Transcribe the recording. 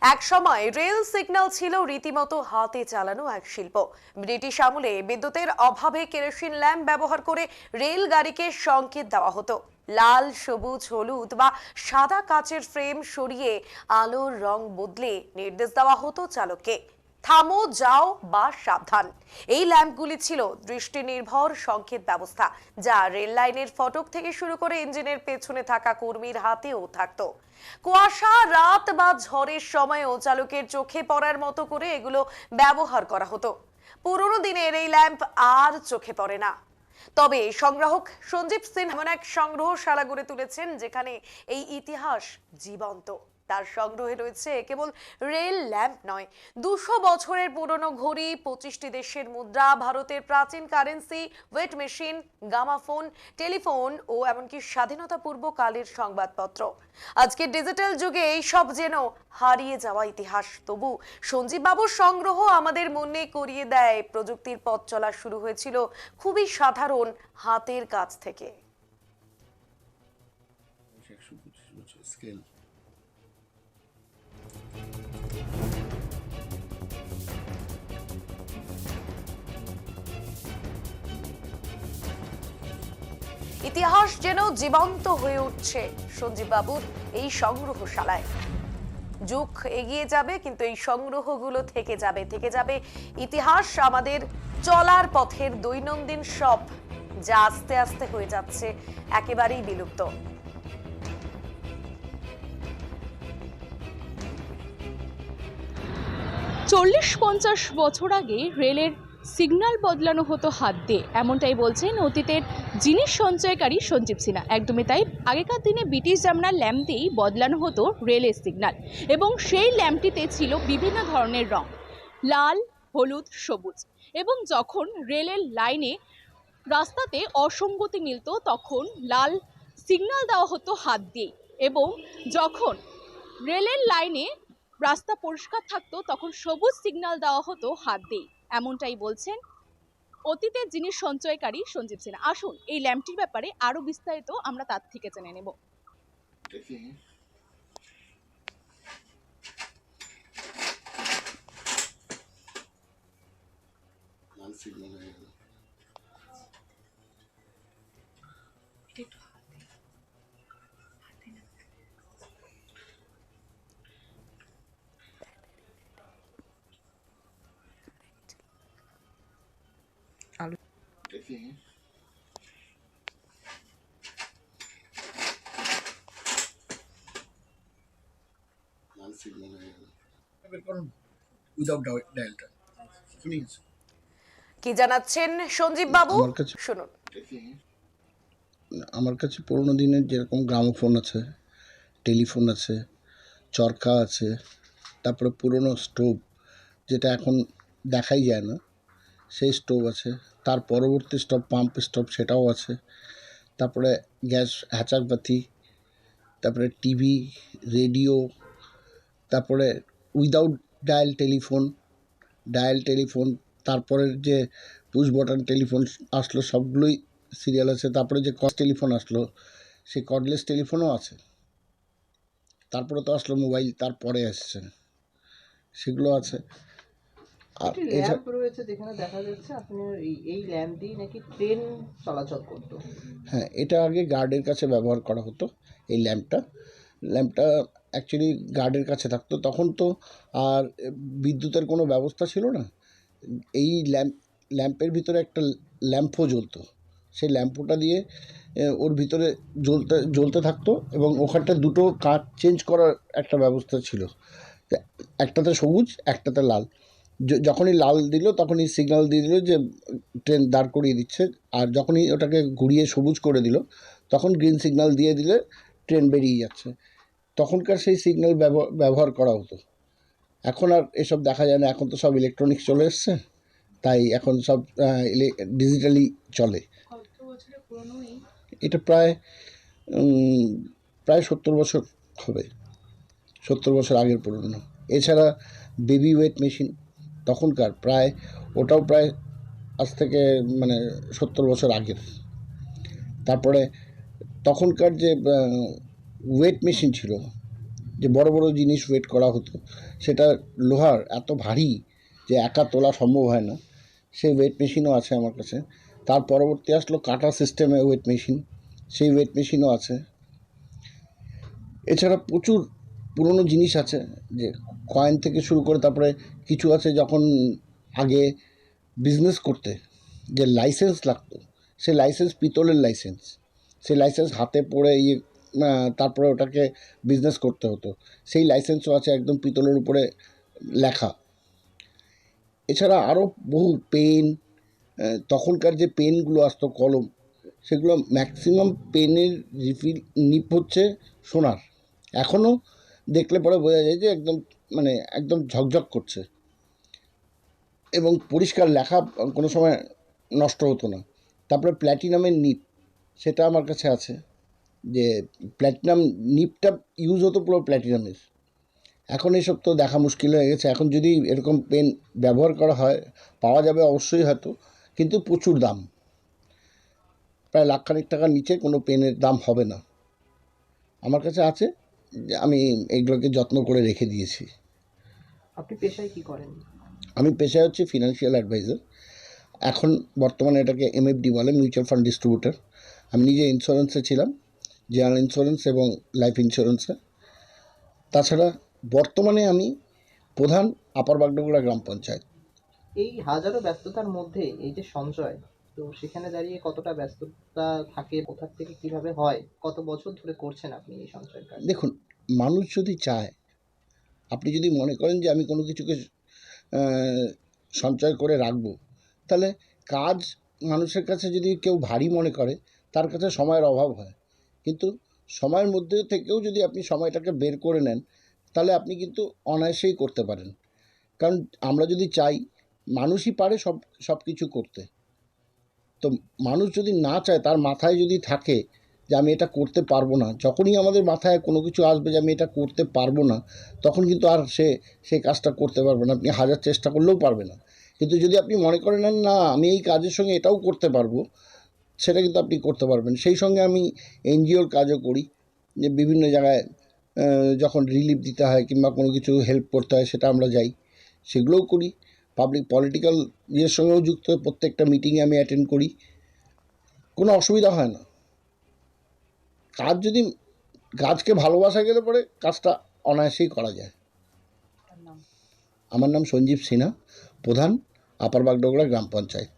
এক সময় rail signal ছিল রীতিমতো হাতে চালানো এক শিল্প। ব্রিটিশ আমলে বিদ্যুতের অভাবে কেরোসিন ল্যাম্প ব্যবহার করে রেলগাড়িকে সংকেত দেওয়া হতো। লাল, সবুজ, হলুদ বা সাদা কাচের ফ্রেম সরিয়ে আলোর রং বদলে নির্দেশ দেওয়া হতো চালককে। থামো, যাও বা সাবধান। এই ল্যাম্পগুলি ছিল দৃষ্টি নির্ভর সংকেত ব্যবস্থা, যা রেল লাইনের ফটক থেকে শুরু করে ইঞ্জিনের পেছনে থাকা কর্মীর হাতেও থাকতো। কুয়াশা, রাত বা ঝড়ের সময়ও চালকের চোখে পড়ার মতো করে এগুলো ব্যবহার করা হতো। পুরনো দিনের এই ল্যাম্প আর চোখে পড়ে না। তবে সংগ্রাহক সঞ্জীব সিং এমন এক সংগ্রহশালা গড়ে তুলেছেন, যেখানে এই ইতিহাস জীবন্ত। তার সংগ্রহে রয়েছে কেবল রেল ল্যাম্প নয়, দুশো বছরের পুরনো ঘড়ি, পঁচিশটি দেশের মুদ্রা, ভারতের প্রাচীন currency, weight machine, gramophone, telephone ও এমনকি স্বাধীনতা পূর্ব কালের সংবাদপত্র। আজকে ডিজিটাল যুগে এই সব যেন হারিয়ে যাওয়া ইতিহাস। তবু সঞ্জীব বাবুর সংগ্রহ আমাদের মনে করিয়ে দেয়, প্রযুক্তির পথ চলা শুরু হয়েছিল খুবই সাধারণ হাতের কাজ থেকে। ইতিহাস যেন জীবন্ত হয়ে উঠছে। সঞ্জীব বাবুর এই সংগ্রহশালায়। যুগ এগিয়ে যাবে, কিন্তু এই সংগ্রহগুলো থেকে যাবে থেকে যাবে ইতিহাস আমাদের চলার পথের দৈনন্দিন সব, যা আস্তে আস্তে হয়ে যাচ্ছে, একেবারেই বিলুপ্ত। চল্লিশ পঞ্চাশ বছর আগে রেলের সিগন্যাল বদলানো হতো হাত দিয়ে, এমনটাই বলছেন অতীতের জিনিস সঞ্চয়কারী সঞ্জীব সিনহা। একদমই তাই। আগেকার দিনে ব্রিটিশ জামনার ল্যাম্প দিয়েই বদলানো হতো রেলের সিগন্যাল এবং সেই ল্যাম্পটিতে ছিল বিভিন্ন ধরনের রং, লাল, হলুদ, সবুজ এবং যখন রেলের লাইনে রাস্তাতে অসঙ্গতি মিলত তখন লাল সিগন্যাল দেওয়া হতো হাত দিয়ে এবং যখন রেলের লাইনে রাস্তা পরিষ্কার থাকতো তখন সবুজ সিগন্যাল দেওয়া হতো হাত দিয়ে এমনটাই বলছেন অতীতের জিনিস সঞ্চয়কারী সঞ্জীব সিনহা আসুন, এই ল্যাম্পটির ব্যাপারে আরও বিস্তারিত আমরা তার থেকে জেনে নেব। দেখি লাল হয়ে হয়ে করুন উইদাউট ডায়ালটা শুনি গেছে কি জানাচ্ছেন সঞ্জীব বাবু? আমার কাছে- শুনুন। আমার কাছে পুরোনো দিনের যেরকম গ্রামোফোন আছে টেলিফোন আছে চরকা আছে তারপরে পুরনো স্টোভ যেটা এখন দেখাই যায় না সেই স্টোভ আছে। তার পরবর্তী স্টোভ, পাম্প স্টোভ সেটাও আছে। তারপরে গ্যাস হ্যাচারপাতি, তারপরে টিভি, রেডিও, তারপরে without dial telephone dial telephone, তারপরে যে পুশ বটন টেলিফোন আসলো, সবগুলোই সিরিয়াল আছে। তারপরে যে কস টেলিফোন আসলো, সেই কর্ডলেস টেলিফোনও আছে। তারপরে তো আসলো মোবাইল, তারপরে আসছে সেগুলো আছে। একটি ল্যাম্প রয়েছে যেখানে দেখা যাচ্ছে আপনার এই ল্যাম্প দিয়ে নাকি ট্রেন চলাচল করতো। হ্যাঁ এটা আগে গার্ডের কাছে ব্যবহার করা হতো এই ল্যাম্পটা। ল্যাম্পটা অ্যাকচুয়ালি গার্ডের কাছে থাকতো। তখন তো আর বিদ্যুতের কোনো ব্যবস্থা ছিল না। এই ল্যাম্প ল্যাম্পের ভিতরে একটা ল্যাম্পও জ্বলতো। সেই ল্যাম্পটা দিয়ে ওর ভিতরে জ্বলতে জ্বলতে থাকতো এবং ওখানটা দুটো কাঁচ চেঞ্জ করার একটা ব্যবস্থা ছিল। একটাতে সবুজ একটাতে লাল। যখনই লাল দিল তখনই সিগনাল দিয়ে দিল যে ট্রেন দাঁড় করিয়ে দিচ্ছে। আর যখনই ওটাকে ঘুরিয়ে সবুজ করে দিল তখন গ্রিন সিগনাল দিয়ে দিলে ট্রেন বেরিয়ে যাচ্ছে। তখনকার সেই সিগনাল ব্যবহার করা হতো। এখন আর এসব দেখা যায় না। এখন তো সব ইলেকট্রনিক্স চলে এসছে। তাই এখন সব ডিজিটালি চলে। এটা প্রায় প্রায় সত্তর বছর হবে। সত্তর বছর আগের পুরনো। এছাড়া বেবি ওয়েট মেশিন তখনকার প্রায়, ওটাও প্রায় আজ থেকে মানে সত্তর বছর আগের তারপরে তখনকার যে ওয়েট মেশিন ছিল, যে বড় বড় জিনিস ওয়েট করা হতো, সেটা লোহার এত ভারী যে একা তোলা সম্ভব হয় না। সেই ওয়েট মেশিনও আছে আমার কাছে। তার পরবর্তী আসলো কাটা সিস্টেমে ওয়েট মেশিন সেই ওয়েট মেশিনও আছে। এছাড়া প্রচুর পুরনো জিনিস আছে যে কয়েন থেকে শুরু করে তারপরে কিছু আছে যখন আগে বিজনেস করতে, যে লাইসেন্স লাগতো, সে লাইসেন্স পিতলের লাইসেন্স সেই লাইসেন্স হাতে পড়ে ইয়ে তারপরে ওটাকে বিজনেস করতে হতো, সেই লাইসেন্সও আছে একদম পিতলের উপরে লেখা। এছাড়া আরও বহু পেন তখনকার যে পেনগুলো আসতো, কলম, সেগুলো ম্যাক্সিমাম পেনের রিফিল নিপ হচ্ছে সোনার। এখনও দেখলে পরে বোঝা যায় যে একদম মানে একদম ঝকঝক করছে। এবং পরিষ্কার লেখা কোনো সময় নষ্ট হতো না। তারপরে প্ল্যাটিনামের নিপ সেটা আমার কাছে আছে। যে প্ল্যাটিনাম নিপটা ইউজ হতো পুরো প্ল্যাটিনামের এখন এসব তো দেখা মুশকিল হয়ে গেছে। এখন যদি এরকম পেন ব্যবহার করা হয়, পাওয়া যাবে অবশ্যই হয়তো, কিন্তু প্রচুর দাম। প্রায় লাখখানিক টাকার নিচে কোনো পেনের দাম হবে না। আমার কাছে আছে। আমি এগুলোকে যত্ন করে রেখে দিয়েছি। আপনি পেশায় কি করেন? আমি পেশায় হচ্ছে ফিনান্সিয়াল অ্যাডভাইজার এখন বর্তমানে এটাকে এমএফডি বলে মিউচুয়াল ফান্ড ডিস্ট্রিবিউটার আমি নিজে ইন্স্যুরেন্সে ছিলাম জেনারেল ইন্স্যুরেন্স এবং লাইফ ইন্স্যুরেন্সে তাছাড়া বর্তমানে আমি প্রধান আপার বাগডোগরা গ্রাম পঞ্চায়েত। এই হাজারো ব্যস্ততার মধ্যে এই যে সঞ্চয় তো সেখানে দাঁড়িয়ে কতটা ব্যস্ততা থাকে কোথা থেকে কীভাবে হয়, কত বছর ধরে করছেন আপনি এই সঞ্চয় কাজ দেখুন, মানুষ যদি চায়, আপনি যদি মনে করেন যে আমি কোনো কিছুকে সঞ্চয় করে রাখব, তাহলে কাজ মানুষের কাছে যদি কেউ ভারী মনে করে, তার কাছে সময়ের অভাব হয়। কিন্তু সময়ের মধ্যে থেকেও যদি আপনি সময়টাকে বের করে নেন, তাহলে আপনি কিন্তু অনায়াসেই করতে পারেন। কারণ আমরা যদি চাই, মানুষই পারে সব সব কিছু করতে। তো মানুষ যদি না চায়, তার মাথায় যদি থাকে যে আমি এটা করতে পারব না, যখনই আমাদের মাথায় কোনো কিছু আসবে যে আমি এটা করতে পারব না, তখন কিন্তু আর সে সেই কাজটা করতে পারবে না। আপনি হাজার চেষ্টা করলেও পারবে না। কিন্তু যদি আপনি মনে করে নেন না, আমি এই কাজের সঙ্গে এটাও করতে পারব, সেটা কিন্তু আপনি করতে পারবেন। সেই সঙ্গে আমি এনজিওর কাজও করি, যে বিভিন্ন জায়গায় যখন রিলিফ দিতে হয় কিংবা কোনো কিছু হেল্প করতে হয়, সেটা আমরা যাই, সেগুলোও করি। পাবলিক পলিটিক্যাল ইয়ের সঙ্গেও যুক্ত প্রত্যেকটা মিটিংয়ে আমি অ্যাটেন্ড করি। কোনো অসুবিধা হয় না। কাজ যদি গাছকে ভালোবাসা গেলে পরে কাজটা অনায়াসেই করা যায়। আমার নাম সঞ্জীব সিনহা প্রধান আপার বাগডোগরা গ্রাম পঞ্চায়েত।